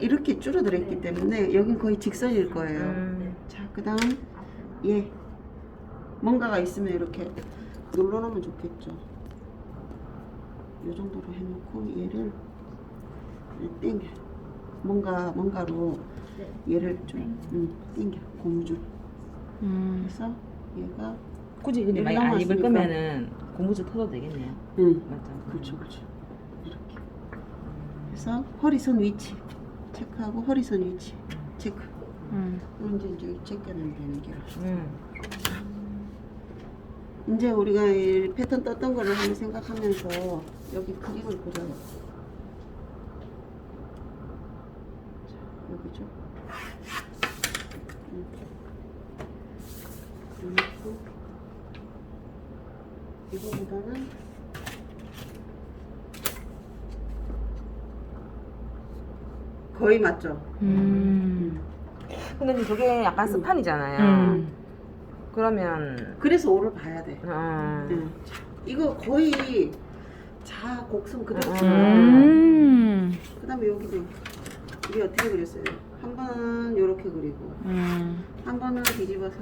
이렇게 줄어들어 있기 때문에 여긴 거의 직선일 거예요. 음. 자, 그 다음 얘 뭔가가 있으면 이렇게 눌러놓으면 좋겠죠. 이 정도로 해놓고 얘를 땡겨. 뭔가 뭔가로 얘를 좀 음, 땡겨 고무줄. 음. 그래서 얘가 굳이 근데 많이 안 입을 남았으니까. 거면은 고무줄 터도 되겠네요. 응 맞죠? 그렇죠 그렇죠 이렇게. 그래서 허리선 위치 체크하고 허리선 위치 체크. 음. 이건 이제 이제 제껴내면 되는 게라. 음. 이제 우리가 이 패턴 떴던 거를 한번 생각하면서 여기 그림을 그려요. 자, 여기죠. 이렇게. 그리고 이거보다는 거의 맞죠? 음. 근데 이제 저게 약간 스판이잖아요. 음. 그러면 그래서 오를 봐야 돼. 어, 응. 자, 이거 거의 자 곡선 그대로. 음. 음. 그다음에 여기도 우리 어떻게 그렸어요? 한번 요렇게 그리고 음. 한 번은 뒤집어서